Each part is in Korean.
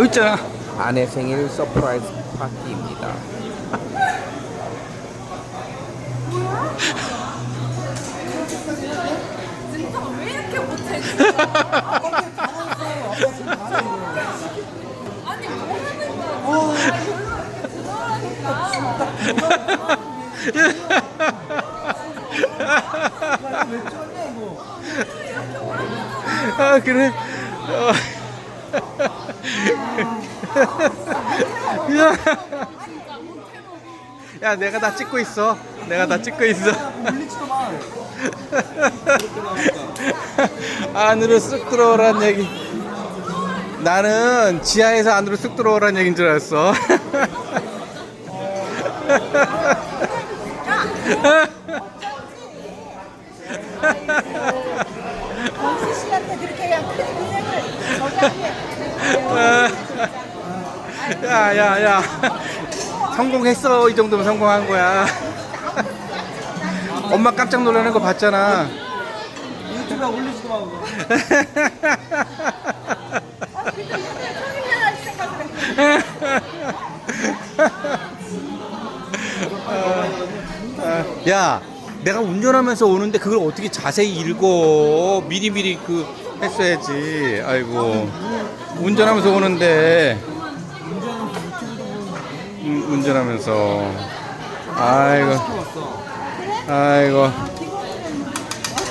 여기 있잖아. 아내 생일 서프라이즈 파티입니다. 진짜 왜 이렇게 못해? 아니 뭐 하는 거야? 아 그래. 어. 야. 야 내가 다 찍고 있어. 내가 다 찍고 있어. 안으로 쑥 들어오란 얘기. 나는 지하에서 안으로 쑥 들어오란 얘기인 줄 알았어. 씨한테 그렇게 그냥 큰 인맥을 저기하게 야, 야, 야. 성공했어. 이 정도면 성공한 거야. 엄마 깜짝 놀라는 거 봤잖아. 유튜브에 올리지도 생각을 해. 야, 내가 운전하면서 오는데 그걸 어떻게 자세히 읽어? 미리미리 그 했어야지. 아이고. 운전하면서 오는데. 음, 운전하면서. 아이고. 아이고.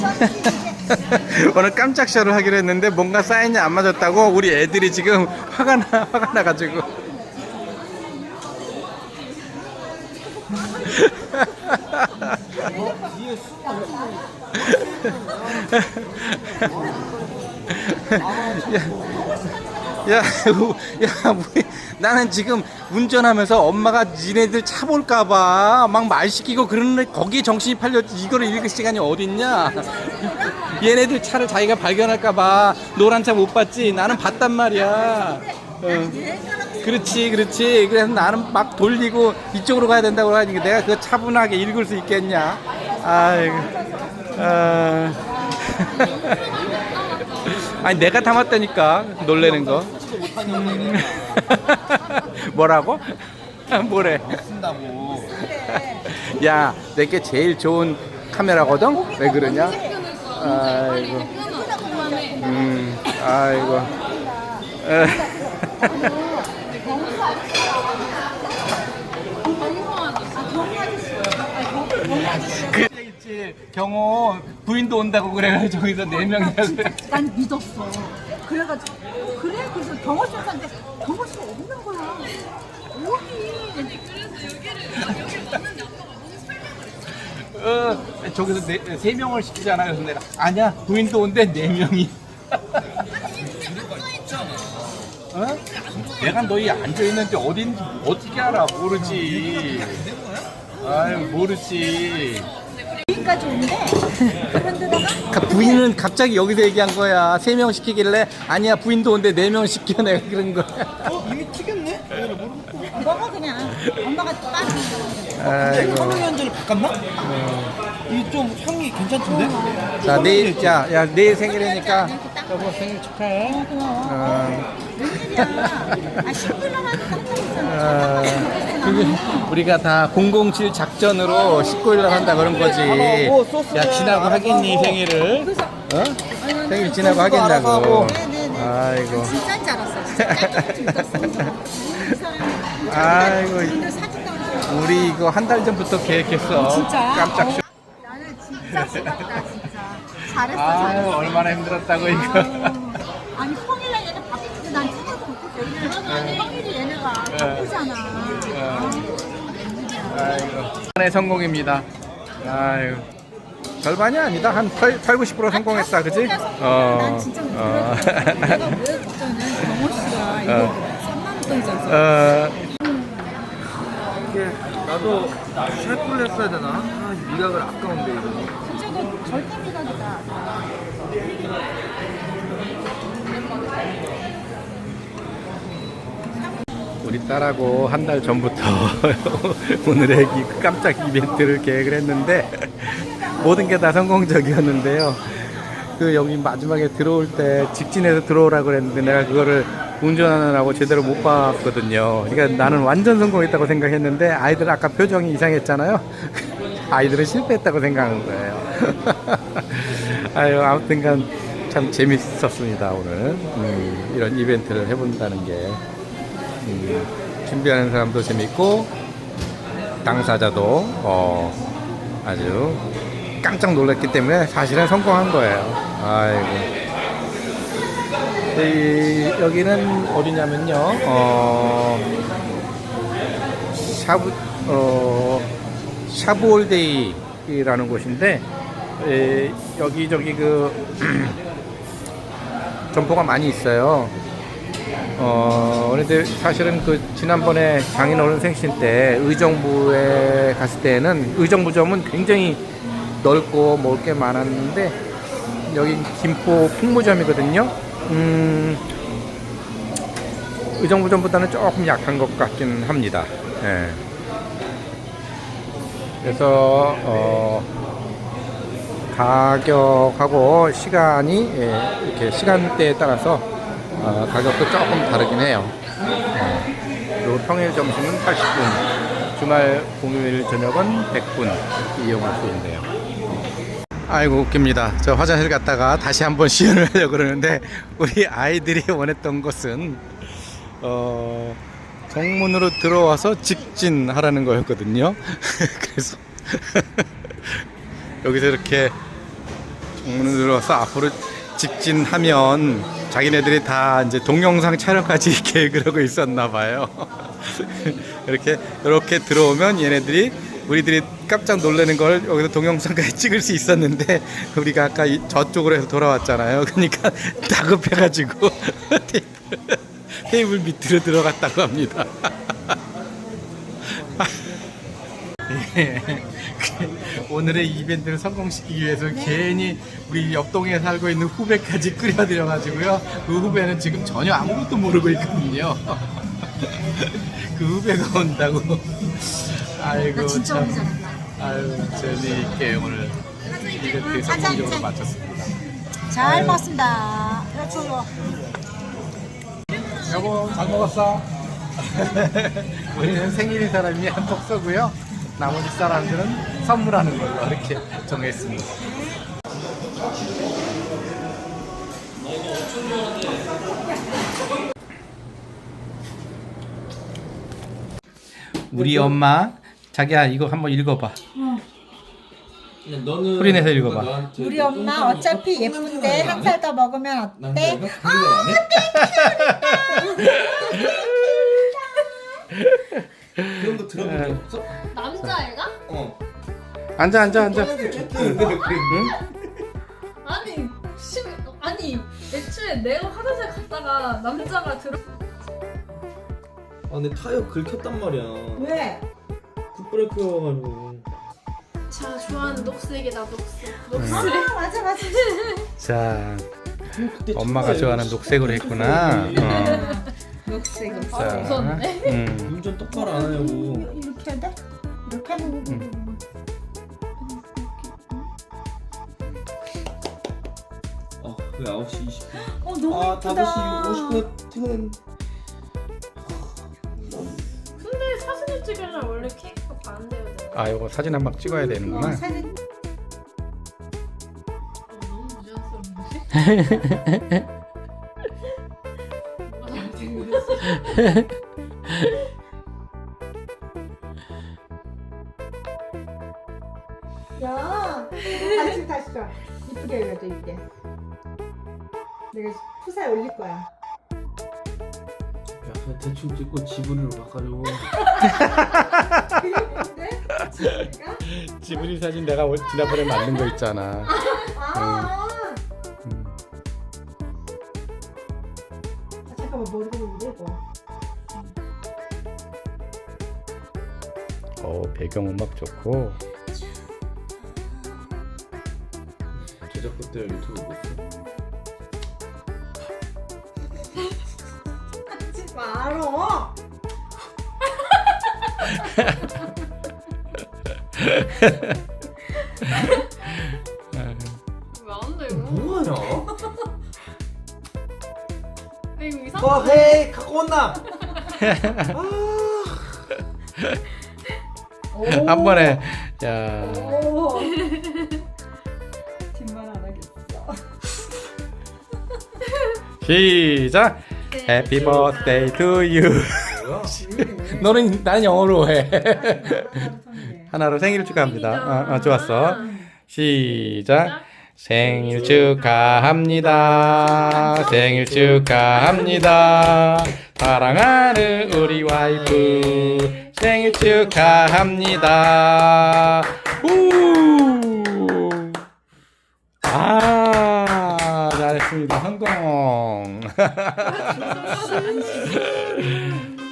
오늘 깜짝 쇼를 하기로 했는데 뭔가 사인이 안 맞았다고 우리 애들이 지금 화가 나 화가 나가지고 야, 야, 우- 우리, 나는 지금 운전하면서 엄마가 니네들 차 볼까봐 막 말 시키고 그러는데 거기에 정신이 팔렸지. 이거를 읽을 시간이 어딨냐? 얘네들 차를 자기가 발견할까봐 노란 차 못 봤지. 나는 봤단 말이야. 어. 그렇지, 그렇지. 그래서 나는 막 돌리고 이쪽으로 가야 된다고 하니까 내가 그거 차분하게 읽을 수 있겠냐? 아이고. 아. 아니 내가 담았다니까 놀래는 거. 음. 뭐라고? 뭐래? 쓴다고. 야, 내게 제일 좋은 카메라거든. 왜 그러냐? 아이고. 음, 아이고. 에. 그 있지 경호 부인도 온다고 그래가지고 저기서 네 그래. 난 믿었어. 그래가지고 그래 그래서 경호 씨 한테 경호 씨 없는 거야. 어디? 어, 저기서 네, 세 명을 시키잖아. 그래서 내가 아니야 부인도 온대 네 명이. 어? 내가 너희 앉아 있는데 어딘지 어떻게 알아? 모르지. 아유 모르지. 여기까지 오는데 그런데다가 그 부인은 갑자기 여기서 얘기한 거야. 세 명 시키길래 아니야 부인도 온대 네명 시켜 내가 그런 거야. 어 이미 튀겼네? 이거를 모르고. 먹어 그냥 엄마가 빠지는 거. 아이고. 화면이 한자를 바꿨나? 이게 좀 향이 괜찮던데? 자 내일 야, 야 내일 생일이니까 여보 생일 축하해. 어, 고마워. 어. 웬일이야? 아 신불나만 한다고 있잖아. 아, 그게 우리가 다 007 작전으로 19일 날 한다 그런 거지. 야 지나고 하겠니 생일을? 어? 생일 지나고 하겠냐고. 네네네. 아이고. 진짜인 줄 알았어. 진짜 아이고. 사진 우리 이거 한 달 전부터 계획했어. 진짜야? 깜짝 쇼. 나는 진짜 싫었다 진짜. 잘했어 아유 잘했어. 얼마나 힘들었다고 이거. 아니 평일날 얘네 바쁘지 난 생각도 못했어. 왜냐면 평일이 얘네가 바쁘잖아. 아, 웬일이야. 아이고. 한해 성공입니다. 아이고. 절반이 아니다. 한 8, 8 90% 성공했다. 그지? 어. 난 진짜 못 어. 들었어. 내가 왜 그때는 경호 씨가 이거 어. 3만 원 돈이잖아. 어. 이게 나도 쉐프를 했어야 되나? 아, 이 미각을 아까운데 이거. 진짜 이거 절대 미각이다. 우리 딸하고 한 달 전부터 오늘의 이 깜짝 이벤트를 계획을 했는데 모든 게 다 성공적이었는데요. 그 여기 마지막에 들어올 때 직진해서 들어오라고 그랬는데 내가 그거를 운전하느라고 제대로 못 봤거든요. 그러니까 나는 완전 성공했다고 생각했는데 아이들 아까 표정이 이상했잖아요. 아이들은 실패했다고 생각하는 거예요. 아유 아무튼간 참 재밌었습니다 오늘 음, 이런 이벤트를 해본다는 게 음, 준비하는 사람도 재밌고 당사자도 어, 아주 깜짝 놀랐기 때문에 사실은 성공한 거예요. 아이고. 이, 여기는 어디냐면요. 어, 샤브 어, 샤브올데이라는 곳인데 에, 여기저기 그 점포가 많이 있어요. 어, 그런데 사실은 그 지난번에 장인어른 생신 때 의정부에 갔을 때는 의정부점은 굉장히 넓고 먹을 게 많았는데 여기 김포 풍무점이거든요. 음, 의정부점보다는 조금 약한 것 같긴 합니다. 예. 그래서 어, 가격하고 시간이 예, 이렇게 시간대에 따라서 어, 가격도 조금 다르긴 해요. 예. 그리고 평일 점심은 80분, 주말 공휴일 저녁은 100분 이용할 수 있네요. 아이고 웃깁니다. 저 화장실 갔다가 다시 한번 시연을 하려고 그러는데 우리 아이들이 원했던 것은 어, 정문으로 들어와서 직진하라는 거였거든요. 그래서 여기서 이렇게 정문으로 들어와서 앞으로 직진하면 자기네들이 다 이제 동영상 촬영까지 계획을 하고 있었나 봐요. 이렇게 이렇게 들어오면 얘네들이 우리들이 깜짝 놀라는 걸 여기서 동영상까지 찍을 수 있었는데 우리가 아까 이- 저쪽으로 해서 돌아왔잖아요. 그러니까 다급해가지고 테이블, 테이블 밑으로 들어갔다고 합니다. 예. 오늘의 이벤트를 성공시키기 위해서 괜히 우리 옆동에 살고 있는 후배까지 끌어들여가지고요. 그 후배는 지금 전혀 아무것도 모르고 있거든요. 그 후배가 온다고. 아이고 진짜 참. 오늘. 아유 재미있게 오늘 이벤트 성공적으로 마쳤습니다. 잘 먹었습니다. 이쪽으로. 여보 잘 먹었어. 우리는 생일인 사람이 한턱 쏘고요. 나머지 사람들은 선물하는 걸로 이렇게 정했습니다. 우리 엄마 자기야 이거 한번 읽어봐. 너는 소리 내서 읽어봐. 우리 엄마 어차피 예쁜데 한 살 더 먹으면 어때? 그런 앉아 앉아 앉아. 아니 심 아니 애초에 내가 화장실 갔다가 남자가 들어 아 근데 타이어 긁혔단 말이야. 왜? 굿브레이크여가지고. 자 좋아하는 녹색이다 녹색 녹색 아 맞아 맞아. 자 엄마가 좋아하는 녹색으로 했구나. 어. 녹색. 아 자, 무섭네 음. 운전 똑바로 안 하냐고. 이렇게 해야 돼? 이렇게 하면 아, 그 9시 20분. 어 너무 아, 예쁘다. 5시 50분에 퇴근. 근데 사진을 찍으려면 원래 케이크가 반대로 돼아 이거 사진 한 방 찍어야 어, 되는구나. 사진 어, 너무 부자연스러운데? 잘생겼어 이쁘게 해야죠 이쁘게. 내가 푸사에 올릴 거야. 야, 그냥 대충 찍고 지브리로 바꿔줘. 근데? 지브리 사진 내가 올- 지난번에 만든 거 있잖아. 아. 음. 아, 잠깐만 머리가 왜 이래 이거. 어 배경음악 좋고. 제작부 때 유튜브 봤어. 하지 말어. 왜안 돼 이거? 뭐하냐? 이거 이상 어 헤이 갖고 온나 한 번에 야뒷 시작. Happy birthday to you. 너는 나는 영어로 해. 하나로 생일 축하합니다. 아, 아, 좋았어. 시작. 생일 축하합니다. 생일 축하합니다. 사랑하는 우리 와이프. 생일 축하합니다. 우! 아 잘했습니다 성공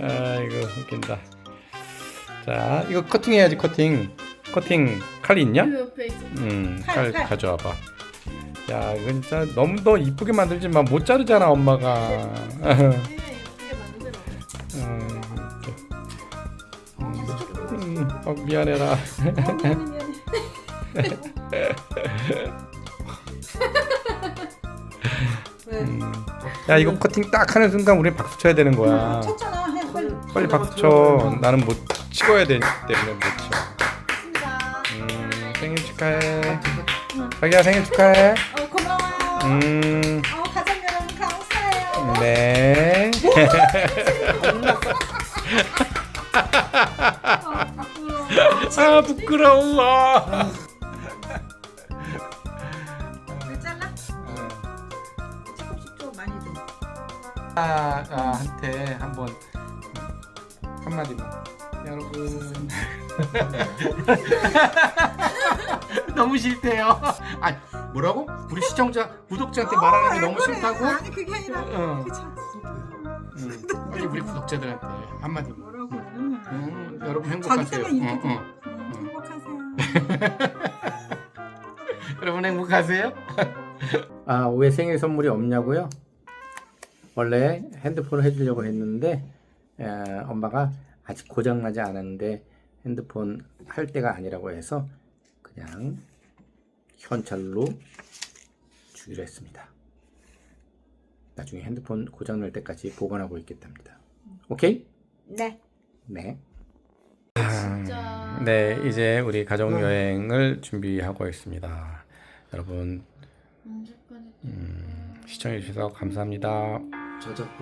아이고 웃긴다 자 이거 커팅해야지 커팅 커팅 칼 있냐? 그 옆에 있어. 음, 칼, 칼 칼. 가져와 봐. 야, 이건 진짜 너무 더 이쁘게 만들지만 못 자르잖아, 엄마가. 네, 만들어. 음, 어, 미안해라. 왜? 야, 이거 커팅 딱 하는 순간 우리 박수 쳐야 되는 거야. 쳤잖아. 해 빨리. 빨리 박수 쳐. 나는 못 찍어야 되기 때문에 못 쳐. 좋습니다. 음, 생일 축하해. 자기야 생일 축하해. 어 고마워요. 음, 어 가족 여러분 감사해요. 네. 아 부끄러워. 아, 아 한테 한번 한마디만. 여러분. 너무 싫대요. 아 뭐라고? 우리 시청자 구독자한테 말하는 게 너무 싫다고? 아니 그게 아니라 응. 그 참. 응. 빨리 우리 구독자들한테 한마디만. 뭐라고? 응, 여러분 자기 행복하세요. 때문에 이렇게 응, 돼. 응. 음, 행복하세요. 여러분 행복하세요? 아, 왜 생일 선물이 없냐고요? 원래 핸드폰을 해주려고 했는데 에, 엄마가 아직 고장나지 않았는데 핸드폰 할 때가 아니라고 해서 그냥 현찰로 주기로 했습니다. 나중에 핸드폰 고장날 때까지 보관하고 있겠답니다. 오케이? 네. 네. 진짜. 네, 이제 우리 가족 여행을 준비하고 있습니다. 여러분? 음, 시청해 주셔서 감사합니다. 저작권